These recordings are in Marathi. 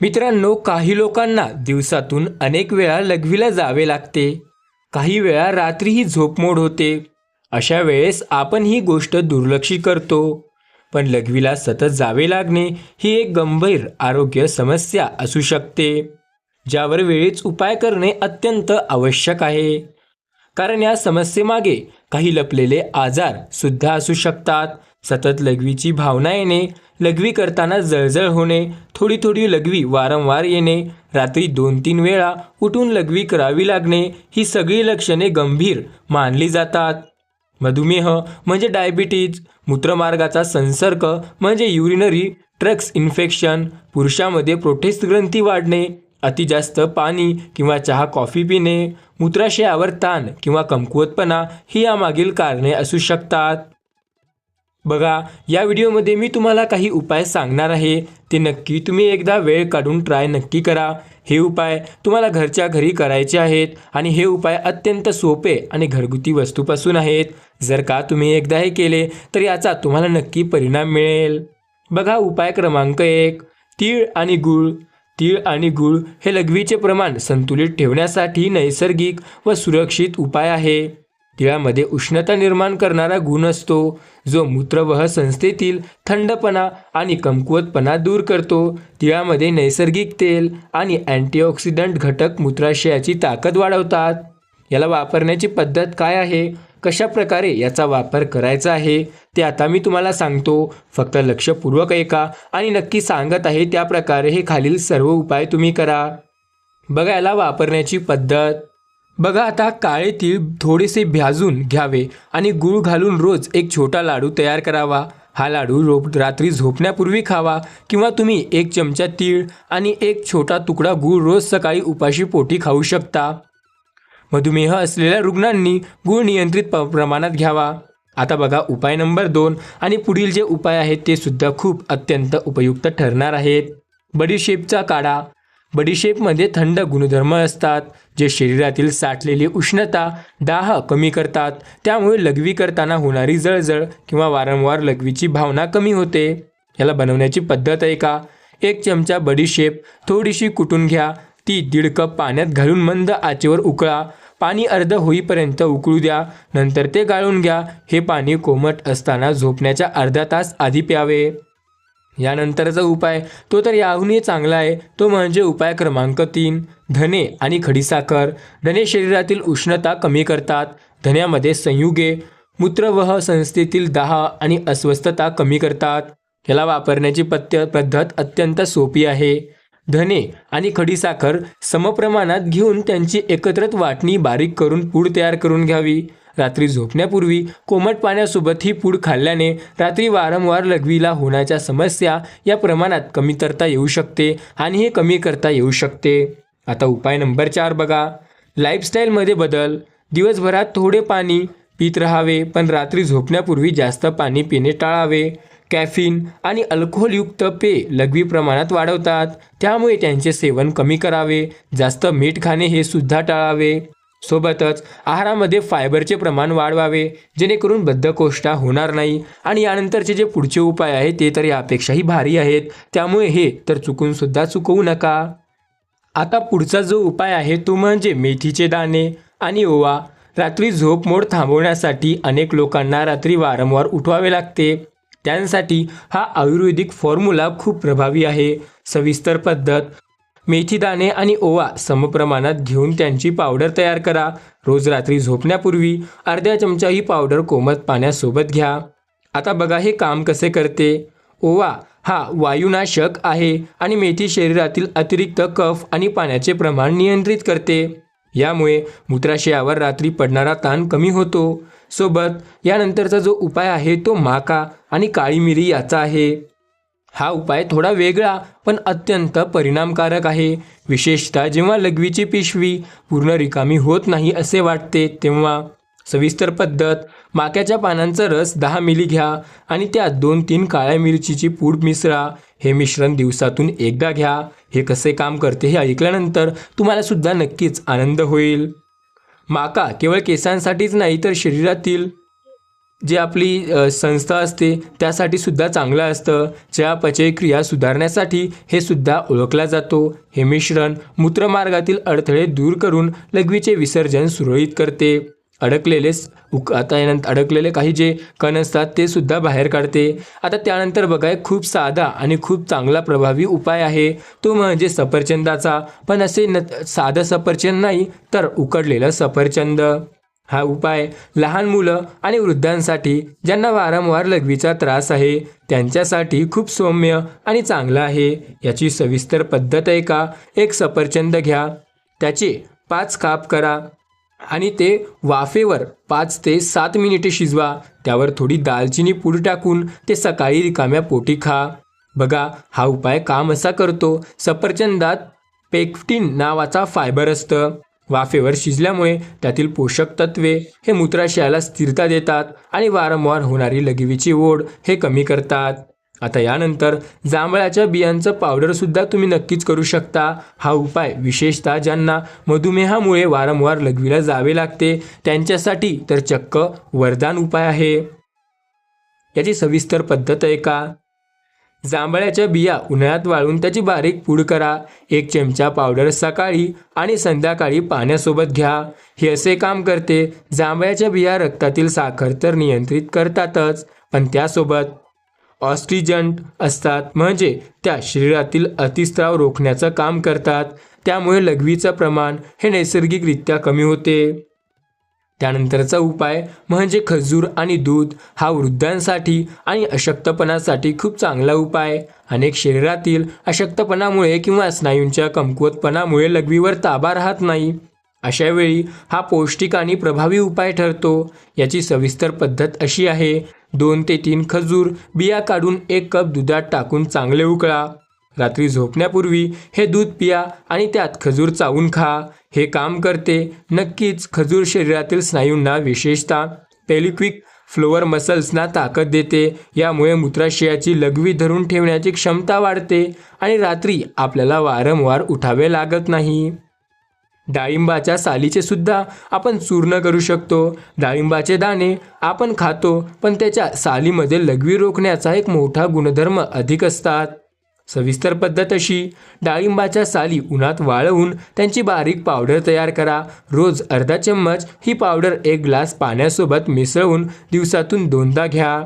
मित्रांनो काही लोकांना दिवसातून अनेक वेळा लघवीला जावे लागते. काही वेळा रात्रीही झोपमोड होते. अशा वेळेस आपण ही गोष्ट दुर्लक्षी करतो. पण लघवीला सतत जावे लागणे ही एक गंभीर आरोग्य समस्या असू शकते ज्यावर वेळीच उपाय करणे अत्यंत आवश्यक आहे. कारण या समस्येमागे काही लपलेले आजार सुद्धा असू शकतात. सतत लघवीची भावना येणे लघवी करताना जळजळ होणे थोडी थोडी लघवी वारंवार येणे रात्री दोन तीन वेळा उठून लघवी करावी लागणे ही सगळी लक्षणे गंभीर मानली जातात. मधुमेह म्हणजे डायबिटीज मूत्रमार्गाचा संसर्ग म्हणजे युरिनरी ट्रक्स इन्फेक्शन पुरुषामध्ये प्रोटेस्ट ग्रंथी वाढणे अति जास्त पाणी किंवा चहा कॉफी पिणे मूत्राशयावर ताण किंवा कमकुवतपणा ही यामागील कारणे असू शकतात. बघा या व्हिडिओमध्ये मी तुम्हाला काही उपाय सांगणार आहे. ते नक्की तुम्ही एकदा वेळ काढून ट्राय नक्की करा. हे उपाय तुम्हाला घरच्या घरी करायचे आहेत आणि हे उपाय अत्यंत सोपे आणि घरगुती वस्तूपासून आहेत. जर का तुम्ही एकदा हे केले तर याचा तुम्हाला नक्की परिणाम मिळेल. बघा उपाय क्रमांक एक तीळ आणि गूळ. तीळ आणि गूळ हे लघवीचे प्रमाण संतुलित ठेवण्यासाठी नैसर्गिक व सुरक्षित उपाय आहे. तिळामध्ये उष्णता निर्माण करणारा गुण असतो जो मूत्रवह संस्थेतील थंडपणा आणि कमकुवतपणा दूर करतो. तिळामध्ये नैसर्गिक तेल आणि अँटीऑक्सिडंट घटक मूत्राशयाची ताकद वाढवतात. याला वापरण्याची पद्धत काय आहे? कशा प्रकारे याचा वापर करायचा आहे ते आता मी तुम्हाला सांगतो. फक्त लक्षपूर्वक ऐका आणि नक्की सांगत आहे त्या प्रकारे हे खालील सर्व उपाय तुम्ही करा. बघा याला वापरण्याची पद्धत. बघा आता काळे तीळ थोडेसे भाजून घ्यावे आणि गूळ घालून रोज एक छोटा लाडू तयार करावा. हा लाडू रोप रात्री झोपण्यापूर्वी खावा किंवा तुम्ही एक चमचा तीळ आणि एक छोटा तुकडा गूळ रोज सकाळी उपाशी पोटी खाऊ शकता. मधुमेह असलेल्या रुग्णांनी गूळ नियंत्रित प प्रमाणात घ्यावा. आता बघा उपाय नंबर दोन. आणि पुढील जे उपाय आहेत ते सुद्धा खूप अत्यंत उपयुक्त ठरणार आहेत. बडीशेपचा काढा. बडीशेपमध्ये थंड गुणधर्म असतात जे शरीरातील साठलेली उष्णता दाह कमी करतात. त्यामुळे लघवी करताना होणारी जळजळ किंवा वारंवार लघवीची भावना कमी होते. याला बनवण्याची पद्धत आहे का? एक चमचा बडीशेप थोडीशी कुटून घ्या. ती दीड कप पाण्यात घालून मंद आचेवर उकळा. पाणी अर्ध होईपर्यंत उकळू द्या नंतर ते गाळून घ्या. हे पाणी कोमट असताना झोपण्याच्या अर्धा तास आधी प्यावे. यानंतरचा उपाय तो तर याहूनही चांगला आहे. तो म्हणजे उपाय क्रमांक तीन धने आणि खडीसाखर. धने शरीरातील उष्णता कमी करतात. धन्यामध्ये संयुगे मूत्रवह संस्थेतील दाह आणि अस्वस्थता कमी करतात. याला वापरण्याची पत्य पद्धत अत्यंत सोपी आहे. धने आणि खडीसाखर समप्रमाणात घेऊन त्यांची एकत्रित वाटणी बारीक करून पूड तयार करून घ्यावी. रात्री झोपण्यापूर्वी कोमट पाण्यासोबत ही पूड खाल्ल्याने रात्री वारंवार लघवीला होण्याच्या समस्या या प्रमाणात कमी करता येऊ शकते आणि हे कमी करता येऊ शकते. आता उपाय नंबर चार बघा. लाईफस्टाईलमध्ये बदल. दिवसभरात थोडे पाणी पित राहावे पण रात्री झोपण्यापूर्वी जास्त पाणी पिणे टाळावे. कॅफिन आणि अल्कोहोलयुक्त पेय लघवी प्रमाणात वाढवतात. त्यामुळे त्यांचे सेवन कमी करावे जास्त मीठ खाणे हे सुद्धा टाळावे. सोबतच आहारामध्ये फायबरचे प्रमाण वाढवावे जेणेकरून बद्धकोष्ठा होणार नाही आणि यानंतरचे जे पुढचे उपाय आहेत ते तर यापेक्षाही भारी आहेत. त्यामुळे हे तर चुकूनसुद्धा चुकवू नका. आता पुढचा जो उपाय आहे तो म्हणजे मेथीचे दाणे आणि ओवा. रात्री झोप मोड थांबवण्यासाठी अनेक लोकांना रात्री वारंवार उठवावे लागते. त्यांसाठी हा आयुर्वेदिक फॉर्म्युला खूप प्रभावी आहे. सविस्तर पद्धत मेथी दाणे आणि ओवा समप्रमाणात घेऊन त्यांची पावडर तयार करा. रोज रात्री झोपण्यापूर्वी अर्ध्या चमचा ही पावडर कोमत पाण्यासोबत घ्या. आता बघा हे काम कसे करते. ओवा हा वायुनाशक आहे आणि मेथी शरीरातील अतिरिक्त कफ आणि पाण्याचे प्रमाण नियंत्रित करते. यामुळे मूत्राशयावर रात्री पडणारा ताण कमी होतो. सोबत यानंतरचा जो उपाय आहे तो माका आणि काळी मिरी याचा आहे. हा उपाय थोडा वेगळा पण अत्यंत परिणामकारक आहे. विशेषतः जेव्हा लघवीची पिशवी पूर्ण रिकामी होत नाही असे वाटते तेव्हा सविस्तर पद्धत माक्याच्या पानांचा रस दहा मिली घ्या आणि त्यात दोन तीन काळ्या मिरचीची पूड मिसळा. हे मिश्रण दिवसातून एकदा घ्या. हे कसे काम करते हे ऐकल्यानंतर तुम्हाला सुद्धा नक्कीच आनंद होईल. माका केवळ केसांसाठीच नाही तर शरीरातील जे आपली संस्था असते त्यासाठी सुद्धा चांगलं असतं. चयापचय क्रिया सुधारण्यासाठी हे सुद्धा ओळखला जातो. हे मिश्रण मूत्रमार्गातील अडथळे दूर करून लघवीचे विसर्जन सुरळीत करते. अडकलेले उक आता यानंतर अडकलेले काही जे कण असतात ते सुद्धा बाहेर काढते. आता त्यानंतर बघा एक खूप साधा आणि खूप चांगला प्रभावी उपाय आहे. तो म्हणजे सफरचंदाचा. पण असे न साधं सफरचंद नाही तर उकडलेलं सफरचंद. हा उपाय लहान मुलं आणि वृद्धांसाठी ज्यांना वारंवार लघवीचा त्रास आहे त्यांच्यासाठी खूप सौम्य आणि चांगला आहे. याची सविस्तर पद्धत आहे का? एक सफरचंद घ्या. त्याचे पाच काप करा. आणि ते वाफेवर पाच ते सात मिनिटे शिजवा. त्यावर थोडी दालचिनी पूड टाकून ते सकाळी रिकाम्या पोटी खा. बघा हा उपाय काम असा करतो. सफरचंदात पेक्टिन नावाचा फायबर असतं. वाफेवर शिजल्यामुळे त्यातील पोषक तत्वे हे मूत्राशयाला स्थिरता देतात आणि वारंवार होणारी लघवीची ओढ हे कमी करतात. आता यानंतर जांभळाच्या बियांचं पावडरसुद्धा तुम्ही नक्कीच करू शकता. हा उपाय विशेषतः ज्यांना मधुमेहामुळे वारंवार लघवीला जावे लागते त्यांच्यासाठी तर चक्क वरदान उपाय आहे. याची सविस्तर पद्धत आहे का? जांभळ्याच्या बिया उन्हाळ्यात वाळून त्याची बारीक पूड करा. एक चमचा पावडर सकाळी आणि संध्याकाळी पाण्यासोबत घ्या. हे असे काम करते. जांभळ्याच्या बिया रक्तातील साखर तर नियंत्रित करतातच पण त्यासोबत ऑस्ट्रिजंट असतात. म्हणजे त्या शरीरातील अतिस्त्राव रोखण्याचं काम करतात. त्यामुळे लघवीचं प्रमाण हे नैसर्गिकरित्या कमी होते. त्यानंतरचा उपाय म्हणजे खजूर आणि दूध हा वृद्धांसाठी आणि अशक्तपणासाठी खूप चांगला उपाय. अनेक शरीरातील अशक्तपणामुळे किंवा स्नायूंच्या कमकुवतपणामुळे लघवीवर ताबा राहत नाही. अशावेळी हा पौष्टिक आणि प्रभावी उपाय ठरतो. याची सविस्तर पद्धत अशी आहे. दोन ते तीन खजूर बिया काढून एक कप दुधात टाकून चांगले उकळा. रात्री झोपण्यापूर्वी हे दूध पिया आणि त्यात खजूर चावून खा. हे काम करते. नक्कीच खजूर शरीरातील स्नायूंना विशेषतः. पेलिक्विक फ्लोअर मसल्सना ताकद देते. यामुळे मूत्राशयाची लघवी धरून ठेवण्याची क्षमता वाढते आणि रात्री आपल्याला वारंवार उठावे लागत नाही. डाळिंबाच्या सालीचे सुद्धा आपण चूर्ण करू शकतो. डाळिंबाचे दाणे आपण खातो पण त्याच्या सालीमध्ये लघवी रोखण्याचा एक मोठा गुणधर्म अधिक असतात. सविस्तर पद्धत अशी डाळिंबाच्या साली उन्हात वाळवून त्यांची बारीक पावडर तयार करा. रोज अर्धा चम्मच ही पावडर एक ग्लास पाण्यासोबत मिसळून दिवसातून दोनदा घ्या.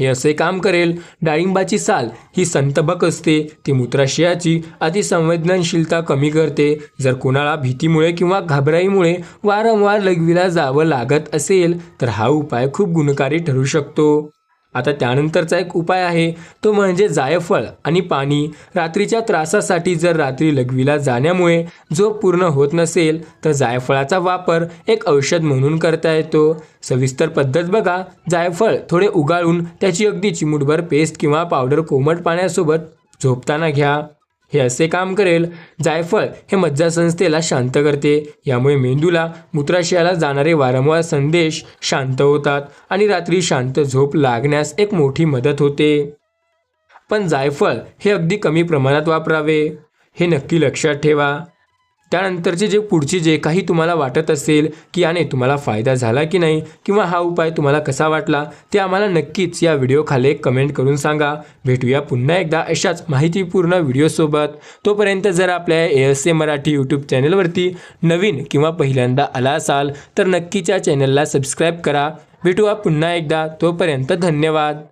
हे असे काम करेल. डाळिंबाची साल ही संतबक असते. ती मूत्राशयाची अतिसंवेदनशीलता कमी करते. जर कोणाला भीतीमुळे किंवा घाबराईमुळे वारंवार लघवीला जावं लागत असेल तर हा उपाय खूप गुणकारी ठरू शकतो. आता त्यानंतरचा एक उपाय आहे तो म्हणजे जायफळ आणि पाणी. रात्रीच्या त्रासासाठी जर रात्री लघवीला जाण्यामुळे झोप पूर्ण होत नसेल तर जायफळाचा वापर एक औषध म्हणून करता येतो. सविस्तर पद्धत बघा. जायफळ थोडे उगाळून त्याची अगदी चिमूटभर पेस्ट किंवा पावडर कोमट पाण्यासोबत झोपताना घ्या. हे असे काम करेल जायफळ हे मज्जासंस्थेला शांत करते. यामुळे मेंदूला मूत्राशयाला जाणारे वारंवार संदेश शांत होतात आणि रात्री शांत झोप लागण्यास एक मोठी मदत होते. पण जायफळ हे अगदी कमी प्रमाणात वापरावे. हे नक्की लक्षात ठेवा. त्यानंतरचे जे पुढचे जे काही तुम्हाला वाटत असेल की याने तुम्हाला फायदा झाला की नाही किंवा हा उपाय तुम्हाला कसा वाटला ते आम्हाला नक्कीच या व्हिडिओखाली कमेंट करून सांगा. भेटूया पुन्हा एकदा अशाच माहितीपूर्ण व्हिडिओसोबत. तोपर्यंत जर आपल्या A S A Marathi YouTube चॅनलवरती नवीन किंवा पहिल्यांदा आला असाल तर नक्कीच्या चॅनलला सबस्क्राईब करा. भेटूया पुन्हा एकदा. तोपर्यंत धन्यवाद.